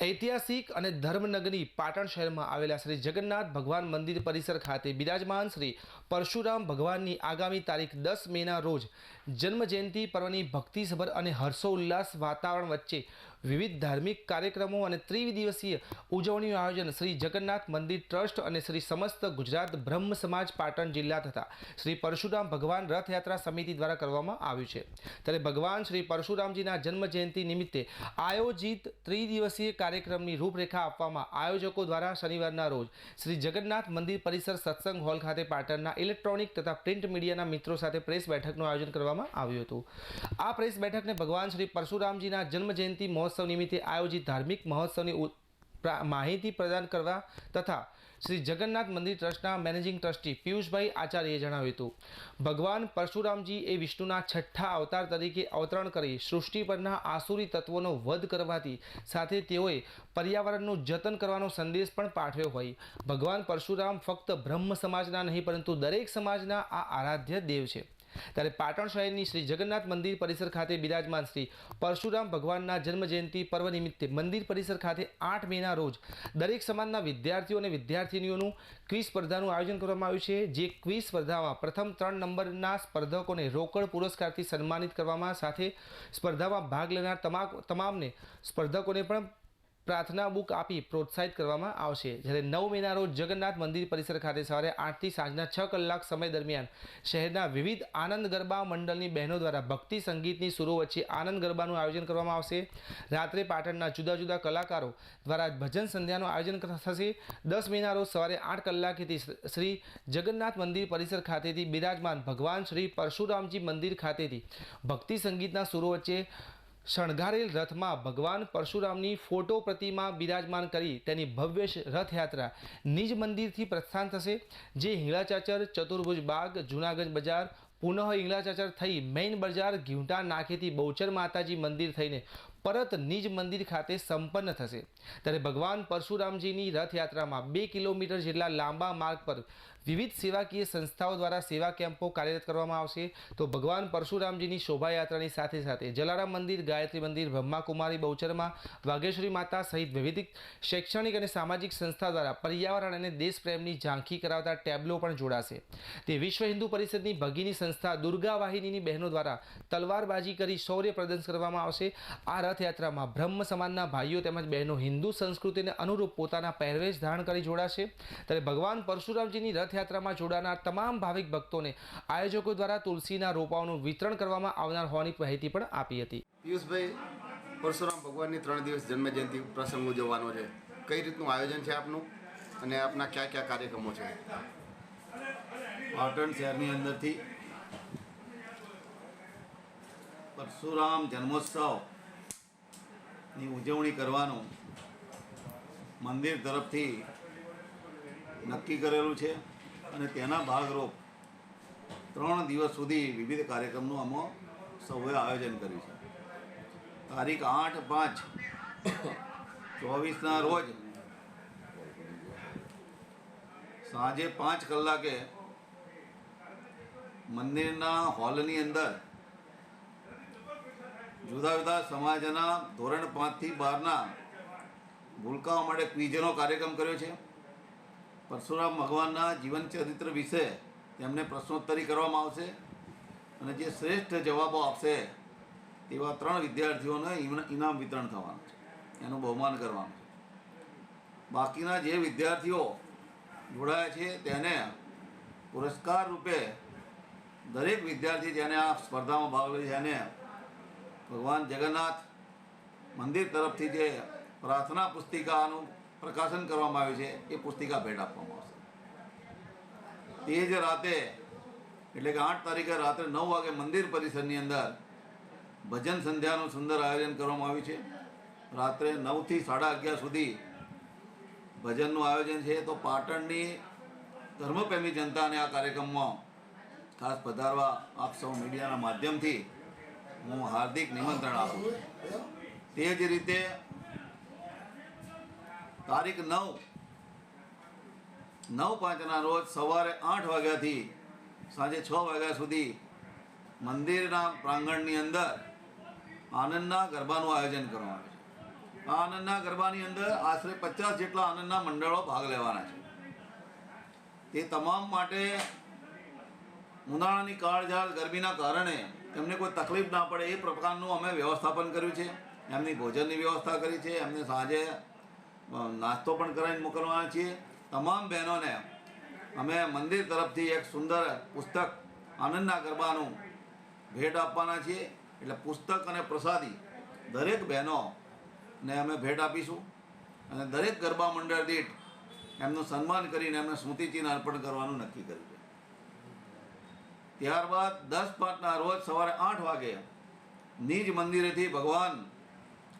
ઐતિહાસિક અને ધર્મનગરી પાટણ શહેરમાં આવેલા શ્રી જગન્નાથ ભગવાન મંદિર પરિસર ખાતે બિરાજમાન શ્રી પરશુરામ ભગવાનની આગામી તારીખ દસ મેના રોજ જન્મ જયંતિ પર્વની ભક્તિસભર અને હર્ષોલ્લાસ વાતાવરણ વચ્ચે વિવિધ ધાર્મિક કાર્યક્રમો અને ત્રિદિવસીય ઉજવણીનું આયોજન શ્રી જગન્નાથ મંદિર ટ્રસ્ટ અને શ્રી સમસ્ત ગુજરાત બ્રહ્મ સમાજ પાટણ જિલ્લા તથા શ્રી પરશુરામ ભગવાન રથયાત્રા સમિતિ દ્વારા કરવામાં આવ્યું છે. ત્યારે ભગવાન શ્રી પરશુરામજીના જન્મ જયંતિ નિમિત્તે આયોજિત ત્રિદિવસીય કાર્યક્રમની રૂપરેખા આપવામાં આયોજકો દ્વારા શનિવારના રોજ શ્રી જગન્નાથ મંદિર પરિસર સત્સંગ હોલ ખાતે પાટણના ઇલેક્ટ્રોનિક તથા પ્રિન્ટ મીડિયાના મિત્રો સાથે પ્રેસ બેઠકનું આયોજન કરવામાં આવ્યું હતું. આ પ્રેસ બેઠકને ભગવાન શ્રી પરશુરામજીના જન્મજયંતિ મહોત્સવ નિમિત્તે આયોજિત ધાર્મિક મહોત્સવની માહિતી પ્રદાન કરવા તથા શ્રી જગન્નાથ મંદિર ટ્રસ્ટના મેનેજિંગ ટ્રસ્ટી પિયુષભાઈ આચાર્યએ જણાવ્યું હતું. ભગવાન પરશુરામજી એ વિષ્ણુના છઠ્ઠા અવતાર તરીકે અવતરણ કરી સૃષ્ટિ પરના આસુરી તત્વોનો વધ કરવાથી સાથે તેઓએ પર્યાવરણનું જતન કરવાનો સંદેશ પણ પાઠવ્યો હોય. ભગવાન પરશુરામ ફક્ત બ્રહ્મ સમાજના નહીં, પરંતુ દરેક સમાજના આ આરાધ્ય દેવ છે. ત્યારે પાટણ શહેરની શ્રી જગન્નાથ મંદિર પરિસર ખાતે બિરાજમાન શ્રી પરશુરામ ભગવાનના જન્મજયંતિ પર્વ નિમિત્તે મંદિર પરિસર ખાતે આઠ મેના રોજ દરેક સમાજના વિદ્યાર્થીઓ અને વિદ્યાર્થીનીઓનું ક્વિઝ સ્પર્ધાનું આયોજન કરવામાં આવ્યું છે, જે ક્વિઝ સ્પર્ધામાં પ્રથમ ત્રણ નંબરના સ્પર્ધકોને રોકડ પુરસ્કારથી સન્માનિત કરવામાં સાથે સ્પર્ધામાં ભાગ લેનાર તમામ તમામને સ્પર્ધકોને પણ પ્રાર્થના બુક આપી પ્રોત્સાહિત કરવામાં આવશે. જ્યારે નવ મહિના રોજ જગન્નાથ મંદિર પરિસર ખાતે સવારે આઠથી સાંજના છ કલાક સમય દરમિયાન શહેરના વિવિધ આનંદ ગરબા મંડળની બહેનો દ્વારા ભક્તિ સંગીતની સુરો વચ્ચે આનંદ ગરબાનું આયોજન કરવામાં આવશે. રાત્રે પાટણના જુદા જુદા કલાકારો દ્વારા ભજન સંધ્યાનું આયોજન થશે. દસ મહિના રોજ સવારે આઠ કલાકેથી શ્રી જગન્નાથ મંદિર પરિસર ખાતેથી બિરાજમાન ભગવાન શ્રી પરશુરામજી મંદિર ખાતેથી ભક્તિ સંગીતના સુરો વચ્ચે શણગારેલ રથમાં ભગવાન પરશુરામની ફોટો પ્રતિમા બિરાજમાન કરી તેની ભવ્ય રથયાત્રા નિજ મંદિરથી પ્રસ્થાન થશે, જે હિંગળાચાચર, ચતુર્ભુજ બાગ જૂનાગઢ બજાર, પુનઃ હિંગળાચાચર થઈ મેઇન બજાર ઘીવટા નાખેથી બહુચર માતાજી મંદિર થઈને પરત નિજ મંદિર ખાતે સંપન્ન થશે. ત્યારે ભગવાન પરશુરામજીની રથયાત્રામાં બે કિલોમીટર જેટલા લાંબા માર્ગ પર વિવિધ સેવાકીય સંસ્થાઓ દ્વારા સેવા કેમ્પો કાર્યરત કરવામાં આવશે. તો ભગવાન પરશુરામજીની શોભાયાત્રાની સાથે સાથે જલારામ મંદિર, ગાયત્રી મંદિર, બ્રહ્માકુમારી, બહુચરમાં, વાઘેશ્વરી માતા સહિત વિવિધ શૈક્ષણિક અને સામાજિક સંસ્થા દ્વારા પર્યાવરણ અને દેશપ્રેમની ઝાંખી કરાવતા ટેબ્લો પણ જોડાશે. તે વિશ્વ હિન્દુ પરિષદની ભગીની સંસ્થા દુર્ગા વાહિનીની બહેનો દ્વારા તલવારબાજી કરી શૌર્ય પ્રદર્શન કરવામાં આવશે. આ રથયાત્રામાં બ્રહ્મ સમાજના ભાઈઓ તેમજ બહેનો હિન્દુ સંસ્કૃતિને અનુરૂપ પોતાના પહેરવેશ ધારણ કરી જોડાશે. ત્યારે ભગવાન પરશુરામજીની રથયાત્રામાં જોડાનાર તમામ ભાવિક ભક્તોને આયોજકો દ્વારા તુલસીના રોપાઓનું વિતરણ કરવામાં આવનાર હોવાની માહિતી પણ આપી હતી. પિયુષભાઈ પરશુરામ ભગવાનની ત્રણ દિવસ જન્મજયંતિ પ્રસંગ ઉજવવાનો છે. કઈ રીતનું આયોજન છે આપનું? અને આપના કયા કયા કાર્યક્રમો છે? પાટણ શહેરની અંદરથી પરશુરામ જન્મોત્સવની ઉજવણી કરવાનું મંદિર તરફથી નક્કી કરેલું છે. અને તેના ભાગરૂપ ત્રણ દિવસ સુધી વિવિધ કાર્યક્રમનું અમો સૌએ આયોજન કર્યું છે. તારીખ આઠ પાંચ ચોવીસના રોજ સાંજે પાંચ કલાકે મંદિરના હોલની અંદર જુદા જુદા સમાજના ધોરણ પાંચથી બારના ભૂલકાઓ માટે ક્વિઝનો કાર્યક્રમ કર્યો છે. પરશુરામ ભગવાનના જીવન ચરિત્ર વિશે તેમને પ્રશ્નોત્તરી કરવામાં આવશે અને જે શ્રેષ્ઠ જવાબો આપશે તેવા ત્રણ વિદ્યાર્થીઓને ઇનામ વિતરણ થવાનું છે. એનું બહુમાન કરવાનું છે. બાકીના જે વિદ્યાર્થીઓ જોડાયા છે તેને પુરસ્કાર રૂપે દરેક વિદ્યાર્થી જેને આ સ્પર્ધામાં ભાગ લે છે એને ભગવાન જગન્નાથ મંદિર તરફથી જે પ્રાર્થના પુસ્તિકાનું પ્રકાશન કરવામાં આવ્યું છે, એ પુસ્તિકા ભેટ આપવામાં આવશે. તે જ રાતે, એટલે કે આઠ તારીખે રાત્રે નવ વાગે મંદિર પરિસરની અંદર ભજન સંધ્યાનું સુંદર આયોજન કરવામાં આવ્યું છે. રાત્રે નવથી સાડા અગિયાર સુધી ભજનનું આયોજન છે. તો પાટણની ધર્મપ્રેમી જનતાને આ કાર્યક્રમમાં ખાસ પધારવા આપ સૌ મીડિયાના માધ્યમથી હું હાર્દિક નિમંત્રણ આપું તે જ રીતે તારીખ નવ. નવ પાંચના રોજ સવારે આઠ વાગ્યાથી સાંજે છ વાગ્યા સુધી મંદિરના પ્રાંગણની અંદર આનંદના ગરબાનું આયોજન કરવામાં આવે છે. આ આનંદના ગરબાની અંદર આશરે પચાસ જેટલા આનંદના મંડળો ભાગ લેવાના છે. તે તમામ માટે ઉનાળાની કાળઝાળ ગરમીના કારણે તેમને કોઈ તકલીફ ના પડે એ પ્રકારનું અમે વ્યવસ્થાપન કર્યું છે. એમની ભોજનની વ્યવસ્થા કરી છે. એમને સાંજે નાસ્તો પણ કરાવીને મોકલવાના છીએ. તમામ બહેનોને અમે મંદિર તરફથી એક સુંદર પુસ્તક આનંદના ગરબાનું ભેટ આપવાના છીએ. એટલે પુસ્તક અને પ્રસાદી દરેક બહેનોને અમે ભેટ આપીશું. અને દરેક ગરબા મંડળ દીઠ એમનું સન્માન કરીને એમને સ્મૃતિચિહ્ન અર્પણ કરવાનું નક્કી કર્યું છે. ત્યારબાદ દસ પાંચના રોજ સવારે આઠ વાગે નિજ મંદિરેથી ભગવાન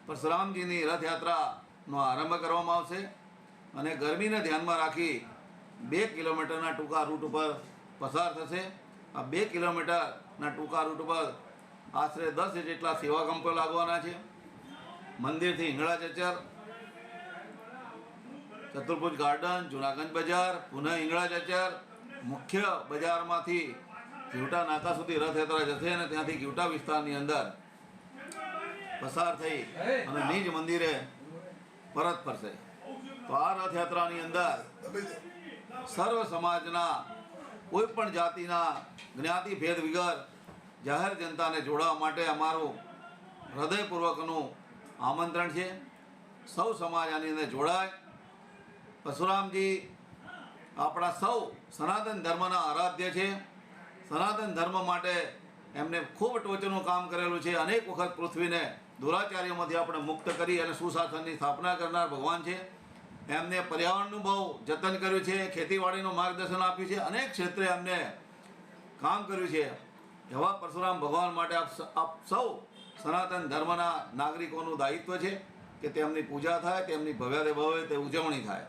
પરશુરામજીની રથયાત્રાનો આરંભ કરવામાં આવશે અને ગરમીને ધ્યાનમાં રાખી બે કિલોમીટરના ટૂંકા રૂટ ઉપર પસાર થશે. આ બે કિલોમીટરના ટૂંકા રૂટ ઉપર આશરે દસ જેટલા સેવા કંપો લાગવાના છે. મંદિરથી હિંગળા ચચર, ચતુર્ભુજ ગાર્ડન, જુનાગંજ બજાર, પુનઃ હિંગળા ચચર, મુખ્ય બજારમાંથી ઘીવટા નાકા સુધી રથયાત્રા જશે અને ત્યાંથી ઘીવટા વિસ્તારની અંદર પસાર થઈ અને નિજ મંદિરે પરત ફરશે તો આ રથયાત્રાની અંદર સર્વ સમાજના કોઈ પણ જાતિના જ્ઞાતિ ભેદ વિગર જાહેર જનતાને જોડવા માટે અમારું હૃદયપૂર્વકનું આમંત્રણ છે. સૌ સમાજ આની અંદર જોડાય. પરશુરામજી આપણા સૌ સનાતન ધર્મના આરાધ્ય છે. સનાતન ધર્મ માટે એમને ખૂબ ટોચનું કામ કરેલું છે. અનેક વખત પૃથ્વીને દુરાચાર્યમાંથી આપણે મુક્ત કરી અને સુશાસનની સ્થાપના કરનાર ભગવાન છે. એમને પર્યાવરણનું બહુ જતન કર્યું છે, ખેતીવાડીનું માર્ગદર્શન આપ્યું છે. અનેક ક્ષેત્રે એમને કામ કર્યું છે. એવા પરશુરામ ભગવાન માટે આપ સૌ સનાતન ધર્મના નાગરિકોનું દાયિત્વ છે કે તેમની પૂજા થાય, તેમની ભવ્ય ભવ્ય તે ઉજવણી થાય.